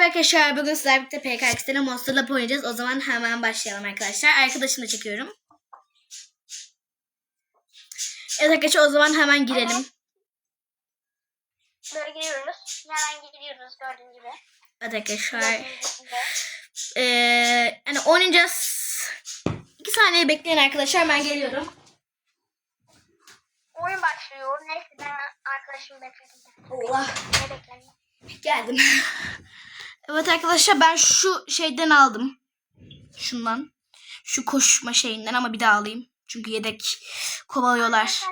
Merhaba arkadaşlar. Bugün sizlerle birlikte PKX'de Monster'la oynayacağız. O zaman hemen başlayalım arkadaşlar. Arkadaşımla çekiyorum. Evet arkadaşlar o zaman hemen girelim. Böyle giriyoruz. Hemen gidiyoruz gördüğün gibi. Evet arkadaşlar. Gördüğünüz. Ee, hani oynayacağız. İki saniye bekleyin arkadaşlar. Ben geliyorum. Oyun başlıyor. Neyse ben arkadaşımı bekledim. Allah. Ne bekleniyor? Geldim. evet arkadaşlar ben şu şeyden aldım. Şundan. Şu koşma şeyinden ama bir daha alayım. Çünkü yedek kovalıyorlar.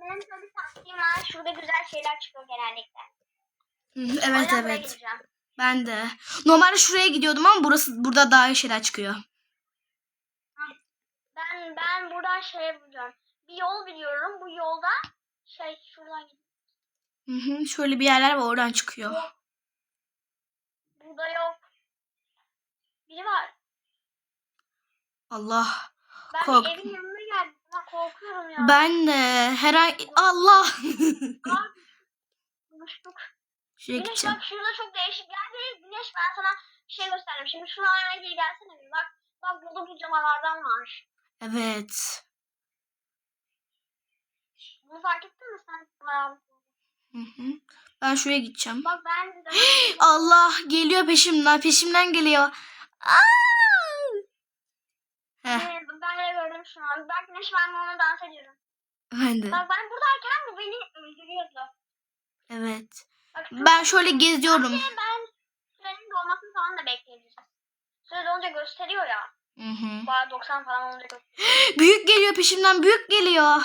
Benim taktiğim var. Şurada güzel şeyler çıkıyor genellikle. Hı Evet Oradan buraya evet. Ben de. Normalde şuraya gidiyordum ama burası burada daha iyi şeyler çıkıyor. Ben ben buradan şeye bulacağım. Bir yol biliyorum. Bu yolda şey şuradan gidiyor. Hı hı, şöyle bir yerler var oradan çıkıyor. Burada yok. Biri var. Allah. Ben Kork- bir evin yanına geldim. Ben korkuyorum ya. Ben de her ay Allah. Buluştuk. Şuraya Güneş gideceğim. bak şurada çok değişik yer var. Güneş ben sana bir şey göstereyim. Şimdi şuna aynaya geri gelsene bir. Bak bak burada bu canavardan var. Evet. Bunu fark ettin mi sen? Hı hı. Ben şuraya gideceğim. Bak ben de Allah geliyor peşimden. Peşimden geliyor. Aa! Heh, Evet, ben de gördüm şu an. Bak ben de ona dans ediyorum. ben de. Bak ben buradayken bu beni öldürüyordu. Evet. Bak, Ben şöyle geziyorum. Bence ben sürenin dolmasını falan da bekleyebiliriz. Süre dolunca gösteriyor ya. Hı hı. Bayağı 90 falan olunca gösteriyor. Büyük geliyor peşimden. Büyük geliyor.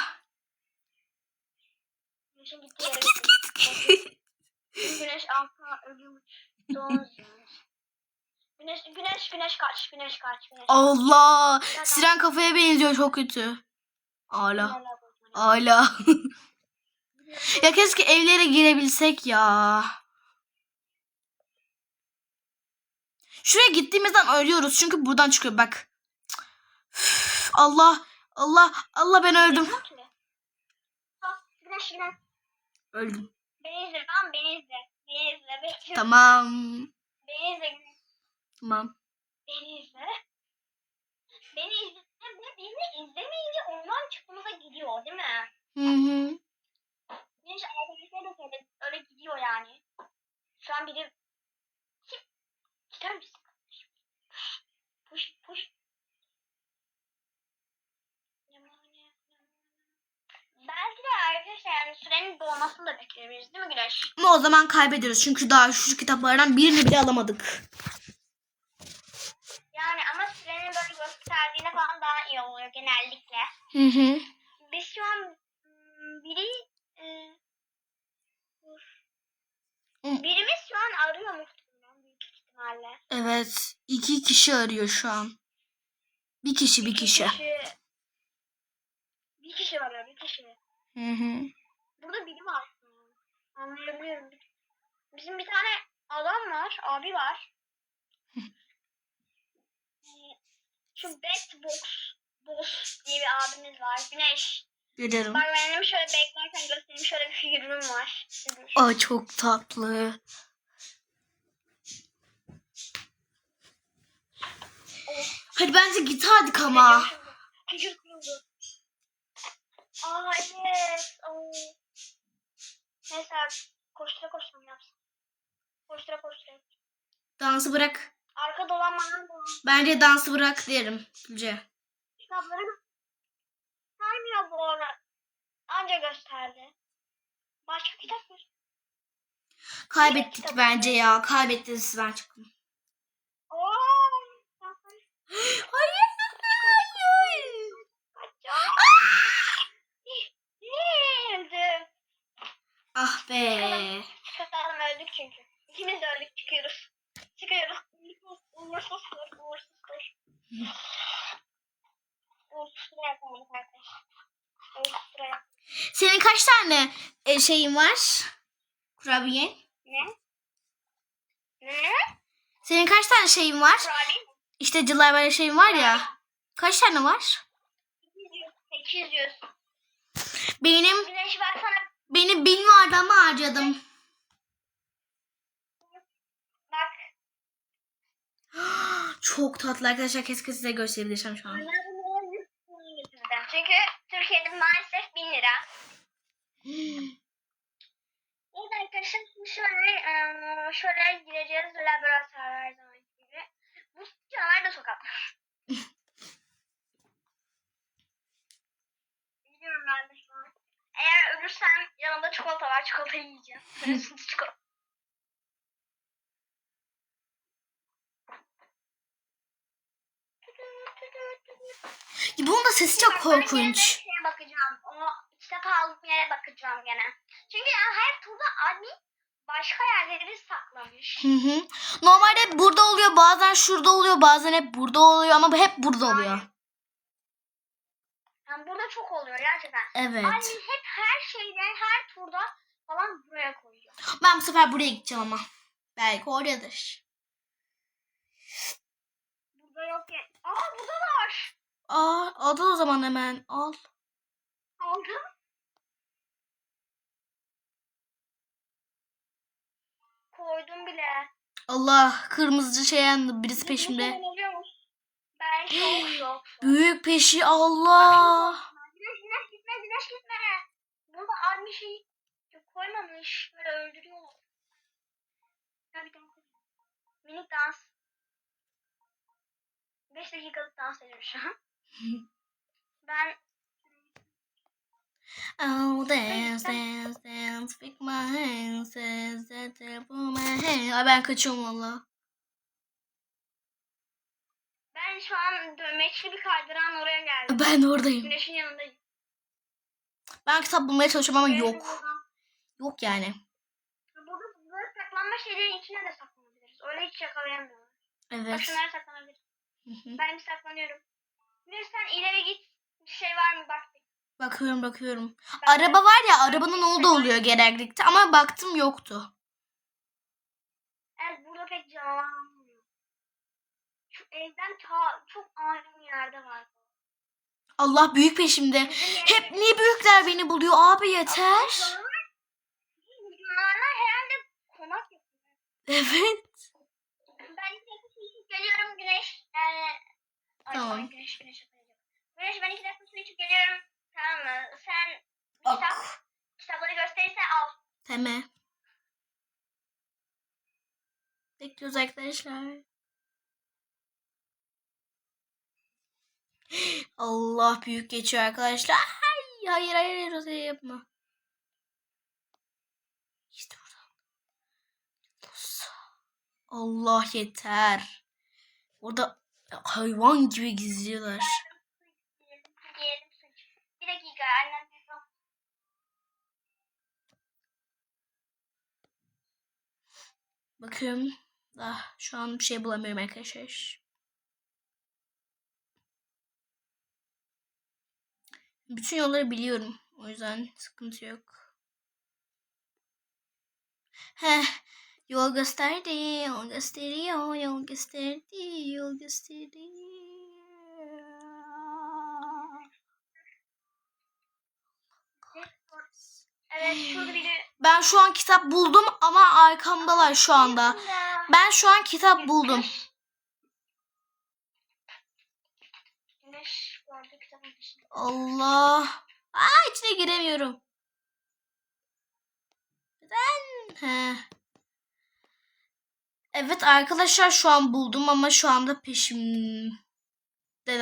Gittiği yere gidiyor. Güneş ölüyormuş. Donuz yemiş. Güneş, güneş, güneş kaç, güneş kaç, güneş. Allah. Siren kafaya benziyor çok kötü. Hala. Hala. ya keşke evlere girebilsek ya. Şuraya gittiğimizden ölüyoruz çünkü buradan çıkıyor bak. Üf, Allah Allah Allah ben öldüm. Öldüm. Beni izle, tamam beni izle. Beni izle. Tamam. Beni izle. Tamam. Beni izle. Beni izle beni izlemeyince ondan çıktığımıza gidiyor değil mi? Hı hı. Güneş arkadaşlar da öyle, gidiyor yani. Şu an biri... Kim? Gider misin? Push, push. Belki de arkadaşlar yani da bekleyebiliriz değil mi Güneş? Ama o zaman kaybediyoruz çünkü daha şu kitaplardan birini bile alamadık. Yani ama sürenin böyle gösterdiğine falan daha iyi oluyor genellikle. Hı hı. Biz şu an hmm, biri e, birimiz şu an arıyor muhtemelen büyük ihtimalle. Evet. iki kişi arıyor şu an. Bir kişi bir kişi. Bir kişi var bir kişi. Hı hı. Burada biri var. Anlayabiliyorum. Bizim bir tane adam var, abi var. Şu Bad Box Boss diye bir abimiz var. Güneş. Görüyorum. Bak benim şöyle beklerken göstereyim. Şöyle bir figürüm var. Aa çok tatlı. Hadi bence git hadi ama. Figür kuruldu. Aa evet. Oo. Neyse abi, koştura koştura yapsın. Koştura koştura. Dansı bırak. Arka dolanmadan dolan. Bence dansı bırak derim. Gülce. Kitapları göstermiyor bu ara. Anca gösterdi. Başka kitap var. Kaybettik bence ya. Kaybettiniz ben çıktım. Oo. Hayır. Hayır. Öldüm. Ah be. Kazanım öldük çünkü. İkimiz de öldük çıkıyoruz. Çıkıyoruz. Uğursuz kır, uğursuz arkadaşlar. Yapamadık. Senin kaç tane e, şeyin var? Kurabiye. Ne? Ne? Senin kaç tane şeyin var? Kurabiye? İşte cılar böyle şeyin var ya. Kaç tane var? 800. 800. Benim Güneş ben benim bin vardı ama harcadım. Çok tatlı arkadaşlar. Keşke size gösterebilirsem şu an. Çünkü Türkiye'de maalesef 1000 lira. Evet arkadaşlar şöyle, şöyle gireceğiz laboratuvar her zaman gibi. Bu canavar da sokak. Gidiyorum ben de şu an. Eğer ölürsem yanımda çikolata var. Çikolatayı yiyeceğim. Sınırsız çikolata. Bunun da sesi çok korkunç. şeye bakacağım. O kitap aldığım yere bakacağım gene. Çünkü ya her turda admin başka yerleri saklamış. Hı hı. Normalde burada oluyor, bazen şurada oluyor, bazen hep burada oluyor ama hep burada oluyor. Yani burada çok oluyor gerçekten. Evet. Admin hep her şeyde, her turda falan buraya koyuyor. Ben bu sefer buraya gideceğim ama. Belki oradadır. Burada yok ya. Aa burada var. Aa, al da o zaman hemen. Al. Aldım. Koydum bile. Allah, kırmızı şey yandı. Birisi peşimde. zaman oluyormuş. Ben çok yok. Büyük peşi Allah. Güneş güneş gitme güneş gitme. Burada admin şey koymamış. Böyle öldürüyorlar. Minik dans. 5 dakikalık dans ediyor şu an. Ben Oh, dance, dance, dance. Pick my hands, put my hands. Ay ben kaçıyorum valla. ben şu an dönmekli bir kaydıran oraya geldim. Ben oradayım. Güneşin yanındayım. Ben kitap bulmaya çalışıyorum ama yok. buradan- Yok yani. Burada, burada saklanma şeylerin içine de saklanabiliriz. Öyle hiç yakalayamıyorlar. Bak Evet. şunlara saklanabiliriz. Hı hı. Ben bir saklanıyorum. İleri git. Bir şey var mı bak. Bakıyorum bakıyorum. Ben- Araba var ya arabanın olduğu oluyor genellikle ama baktım yoktu. Evet burada pek. Şu evden ta çok ayrı bir yerde var. Allah büyük peşimde. Hep niye büyükler beni buluyor abi yeter. Canavarlar herhalde konak yapıyor. Evet. Ben içip geliyorum Güneş. Ee, ay, Tamam. ay, Güneş, Güneş. Güneş ben iki dakika su içip geliyorum. Tamam mı? Sen Ok. kitap, kitapları gösterirse al. Tamam. Bekliyoruz arkadaşlar. Allah büyük geçiyor arkadaşlar. Ay, hayır hayır hayır hayır yapma. İşte burada. Allah yeter. Orada hayvan gibi gizliyorlar. Bir dakika annem. Bakıyorum. Ah, şu an bir şey bulamıyorum arkadaşlar. Bütün yolları biliyorum. O yüzden sıkıntı yok. Heh. Yol gösterdi, yol gösteriyor, yol gösterdi, yol biri. Ben şu an kitap buldum ama arkamdalar şu anda. Ben şu an kitap buldum. Allah. Aa içine giremiyorum. Neden? He. Evet arkadaşlar şu an buldum ama şu anda peşimdeler.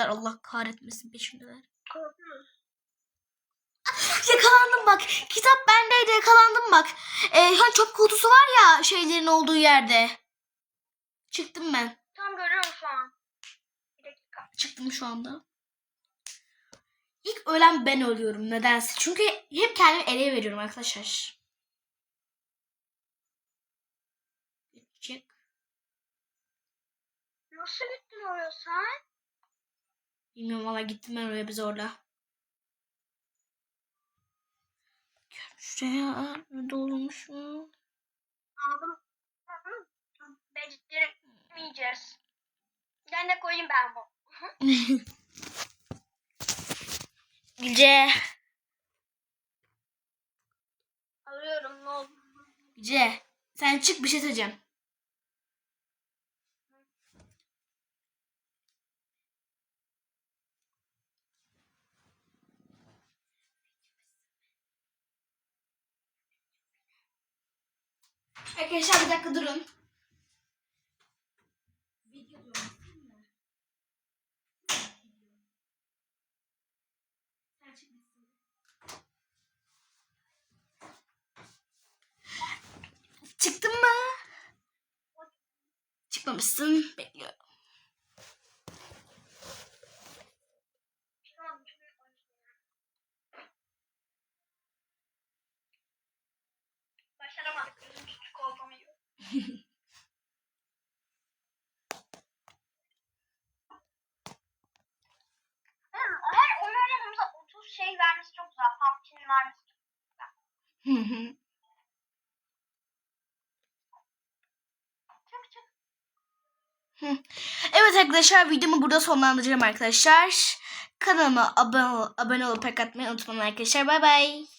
Allah kahretmesin peşimdeler. Yakalandım bak. Kitap bendeydi yakalandım bak. Ee, hani çöp kutusu var ya şeylerin olduğu yerde. Çıktım ben. Tam görüyorum şu an. Bir dakika. Çıktım şu anda. İlk ölen ben ölüyorum nedense. Çünkü hep kendimi ele veriyorum arkadaşlar. Geçecek. Nasıl gittin oraya sen? Bilmiyorum valla gittim ben oraya bir zorla. Şuraya nerede olmuşum? Aldım. Beceremeyeceğiz. Ben de koyayım ben bu. Güce. Arıyorum ne oldu? Güce. Sen çık bir şey söyleyeceğim. Arkadaşlar bir dakika durun. Çıkmamışsın. Bekliyorum. Her oyun oynadığımızda 30 şey vermesi çok güzel. Pumpkin vermesi çok güzel. Hı hı. Çık çık. Evet arkadaşlar videomu burada sonlandıracağım arkadaşlar. Kanalıma abone, abone olup like atmayı unutmayın arkadaşlar. Bay bay.